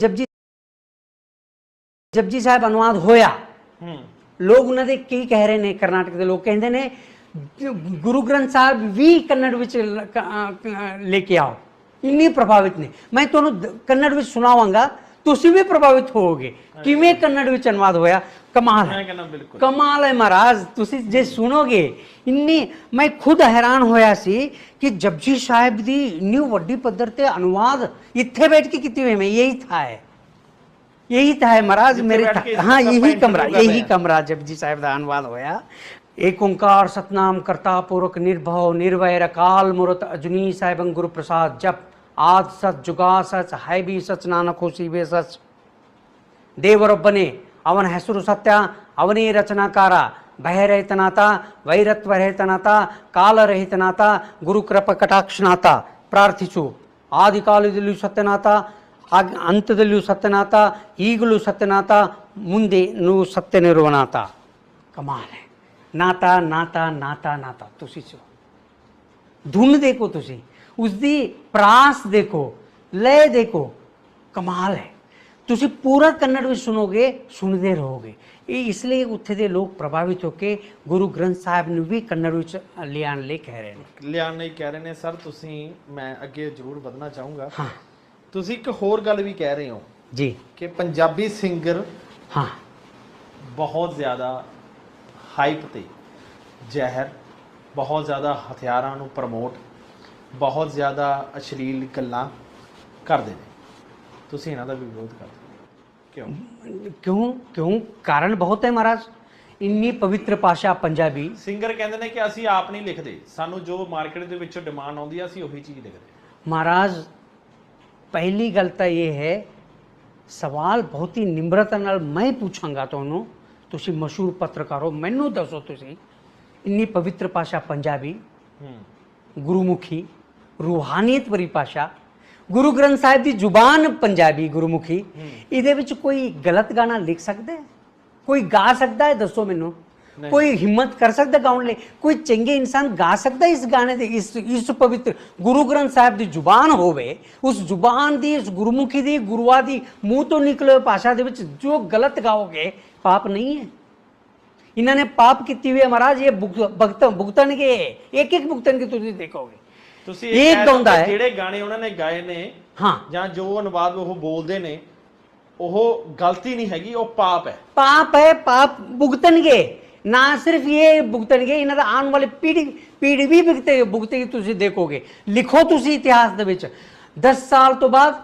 ਜਪਜੀ ਜਪਜੀ ਸਾਹਿਬ ਅਨੁਵਾਦ ਹੋਇਆ। ਲੋਕ ਉਹਨਾਂ ਦੇ ਕੀ ਕਹਿ ਰਹੇ ਨੇ? ਕਰਨਾਟਕ ਦੇ ਲੋਕ ਕਹਿੰਦੇ ਨੇ ਗੁਰੂ ਗ੍ਰੰਥ ਸਾਹਿਬ ਵੀ ਕੰਨੜ ਵਿੱਚ ਲ- ਕ- ਆਓ। ਇੰਨੀ ਪ੍ਰਭਾਵਿਤ ਨੇ। ਮੈਂ ਤੁਹਾਨੂੰ ਕੰਨੜ ਵਿੱਚ ਸੁਣਾਵਾਂਗਾ। ਤੁਸੀਂ ਵੀ ਪ੍ਰਭਾਵਿਤ ਹੋਵੋਗੇ। ਕਿਵੇਂ ਕੰਨੜ ਵਿੱਚ ਅਨੁਵਾਦ ਹੋਇਆ? ਕਮਾਲ ਹੈ। ਕਮਾਲ ਹੈ ਮਹਾਰਾਜ। ਤੁਸੀਂ ਜੇ ਸੁਣੋਗੇ इन्नी मैं खुद हैरान होया सी कि ਜਪਜੀ ਸਾਹਿਬ ਦੀ ਇੰਨੀ ਵੱਡੀ ਪੱਧਰ ਤੇ ਅਨੁਵਾਦ ਇੱਥੇ ਬੈਠ ਕੇ ਕੀਤੀ ਹੋਈ ਮੈਂ ਇਹੀ ਥਾ ਹੈ यही था है महाराज मेरे हाँ यही कमरा यही कमरा जपजी साहब का अनुवाद होया। एक ओंकार सतनाम करता पूर्वक निर्भव निर्वैर अकाल मूर्त अजनी साहेब गुरु प्रसाद जप। आद सच जुगा सच है भी सच नानक हो शिवे सच। देवर बने अवन हैसुर सत्या अवनी रचनाकारा। ಭಯರಹಿತನಾಥ ವೈರತ್ವರಹಿತನಾಥ ಕಾಲರಹಿತನಾಥ ಗುರುಕೃಪ ಕಟಾಕ್ಷನಾಥ ಪ್ರಾರ್ಥಿಸು ಆದಿಕಾಲದಲ್ಲಿಯೂ ಸತ್ಯನಾಥ ಆಗ್ ಅಂತ್ಯದಲ್ಲಿಯೂ ಸತ್ಯನಾಥ ಈಗಲೂ ಸತ್ಯನಾಥ ಮುಂದೆ ನೀವು ಸತ್ಯನಿರುವನಾಥ ਕਮਾਲ ਹੈ ਨਾਤਾ ਨਾਤਾ ਨਾਤਾ ਨਾਤਾ ਤੁਸੀਂ ਸੋ ਧੁਨ ਦੇਖੋ ਤੁਸੀਂ ਉਸ ਦੀ ਪ੍ਰਾਸ ਦੇਖੋ ਲੈ ਦੇਖੋ ਕਮਾਲ ਹੈ ਤੁਸੀਂ ਪੂਰਾ ਕੰਨੜ ਵਿੱਚ ਸੁਣੋਗੇ ਸੁਣਦੇ ਰਹੋਗੇ। ਇਹ ਇਸ ਲਈ ਉੱਥੇ ਦੇ ਲੋਕ ਪ੍ਰਭਾਵਿਤ ਹੋ ਕੇ ਗੁਰੂ ਗ੍ਰੰਥ ਸਾਹਿਬ ਨੂੰ ਵੀ ਕੰਨੜ ਵਿੱਚ ਲਿਆਉਣ ਲਈ ਕਹਿ ਰਹੇ ਨੇ। ਲਿਆਣ ਨਹੀਂ ਕਹਿ ਰਹੇ ਨੇ ਸਰ ਤੁਸੀਂ ਮੈਂ ਅੱਗੇ ਜ਼ਰੂਰ ਵਧਣਾ ਚਾਹੂੰਗਾ। ਹਾਂ। ਤੁਸੀਂ ਇੱਕ ਹੋਰ ਗੱਲ ਵੀ ਕਹਿ ਰਹੇ ਹੋ ਜੀ। ਕਿ ਪੰਜਾਬੀ ਸਿੰਗਰ ਹਾਂ। ਬਹੁਤ ਜ਼ਿਆਦਾ ਹਾਈਪ ਤੇ ਜ਼ਹਿਰ ਬਹੁਤ ਜ਼ਿਆਦਾ ਹਥਿਆਰਾਂ ਨੂੰ ਪ੍ਰਮੋਟ ਬਹੁਤ ਜ਼ਿਆਦਾ ਅਸ਼ਲੀਲ ਗੱਲਾਂ ਕਰਦੇ ਨੇ। ਤੁਸੀਂ ਇਹਨਾਂ ਦਾ ਵੀ ਵਿਰੋਧ ਕਰਦੇ ਹੋ? ਕਿਉਂ? ਕਿਉਂ? ਕਿਉਂ? ਕਾਰਨ ਬਹੁਤ ਹੈ ਮਹਾਰਾਜ। ਇੰਨੀ ਪਵਿੱਤਰ ਭਾਸ਼ਾ ਪੰਜਾਬੀ। ਸਿੰਗਰ ਕਹਿੰਦੇ ਨੇ ਕਿ ਅਸੀਂ ਆਪ ਨਹੀਂ ਲਿਖਦੇ। ਸਾਨੂੰ ਜੋ ਮਾਰਕੀਟ ਦੇ ਵਿੱਚੋਂ ਡਿਮਾਂਡ ਆਉਂਦੀ ਆ ਅਸੀਂ ਉਹੀ ਚੀਜ਼ ਲਿਖਦੇ ਹਾਂ। ਮਹਾਰਾਜ ਪਹਿਲੀ ਗੱਲ ਤਾਂ ਇਹ ਹੈ ਸਵਾਲ ਬਹੁਤ ਹੀ ਨਿਮਰਤਾ ਨਾਲ ਮੈਂ ਪੁੱਛਾਂਗਾ ਤੁਹਾਨੂੰ। ਤੁਸੀਂ ਮਸ਼ਹੂਰ ਪੱਤਰਕਾਰ ਹੋ ਮੈਨੂੰ ਦੱਸੋ ਤੁਸੀਂ ਇੰਨੀ ਪਵਿੱਤਰ ਭਾਸ਼ਾ ਪੰਜਾਬੀ ਹੂੰ। ਗੁਰਮੁਖੀ ਰੂਹਾਨੀਅਤ ਭਰੀ ਭਾਸ਼ਾ ਗੁਰੂ ਗ੍ਰੰਥ ਸਾਹਿਬ ਦੀ ਜ਼ੁਬਾਨ ਪੰਜਾਬੀ ਗੁਰਮੁਖੀ ਇਹਦੇ ਵਿੱਚ ਕੋਈ ਗਲਤ ਗਾਣਾ ਲਿਖ ਸਕਦਾ ਹੈ? ਕੋਈ ਗਾ ਸਕਦਾ ਹੈ? ਦੱਸੋ ਮੈਨੂੰ। ਕੋਈ ਹਿੰਮਤ ਕਰ ਸਕਦਾ ਗਾਉਣ ਲਈ? ਕੋਈ ਚੰਗੇ ਇਨਸਾਨ ਗਾ ਸਕਦਾ ਇਸ ਗਾਣੇ ਦੇ ਇਸ ਇਸ ਪਵਿੱਤਰ ਗੁਰੂ ਗ੍ਰੰਥ ਸਾਹਿਬ ਦੀ ਜ਼ੁਬਾਨ ਹੋਵੇ ਉਸ ਜ਼ੁਬਾਨ ਦੀ ਉਸ ਗੁਰਮੁਖੀ ਦੀ ਗੁਰੂਆਂ ਦੀ ਮੂੰਹ ਤੋਂ ਨਿਕਲੇ ਭਾਸ਼ਾ ਦੇ ਵਿੱਚ ਜੋ ਗਲਤ ਗਾਓਗੇ ਪਾਪ ਨਹੀਂ ਹੈ। ਇਹਨਾਂ ਨੇ ਪਾਪ ਕੀਤੀ ਹੋਈ ਹੈ ਮਹਾਰਾਜ ਇਹ ਭੁਗਤ- ਭੁਗਤ ਭੁਗਤਣਗੇ। ਇੱਕ ਇੱਕ ਭੁਗਤਣਗੇ ਤੁਸੀਂ ਦੇਖੋਗੇ। ਤੁਸੀਂ ਇਹ ਕਹਿ ਗਾਉਂਦਾ ਹੈ। ਜਿਹੜੇ ਗਾਣੇ ਉਹਨਾਂ ਨੇ ਗਾਏ ਨੇ ਹਾਂ। ਜਾਂ ਜੋ ਅਨੁਵਾਦ ਉਹ ਬੋਲਦੇ ਨੇ ਉਹ ਗਲਤੀ ਨਹੀਂ ਹੈਗੀ ਉਹ ਪਾਪ ਹੈ। ਪਾਪ ਹੈ ਪਾਪ ਭੁਗਤਣਗੇ। ਨਾ ਸਿਰਫ ਇਹ ਭੁਗਤਣਗੇ ਇਹਨਾਂ ਦਾ ਆਉਣ ਵਾਲੀ ਪੀੜ੍ਹੀ ਪੀੜ੍ਹੀ ਵੀ ਭੁਗਤੇ ਭੁਗਤੇਗੀ ਤੁਸੀਂ ਦੇਖੋਗੇ। ਲਿਖੋ ਤੁਸੀਂ ਇਤਿਹਾਸ ਦੇ ਵਿੱਚ। 10 ਸਾਲ ਤੋਂ ਬਾਅਦ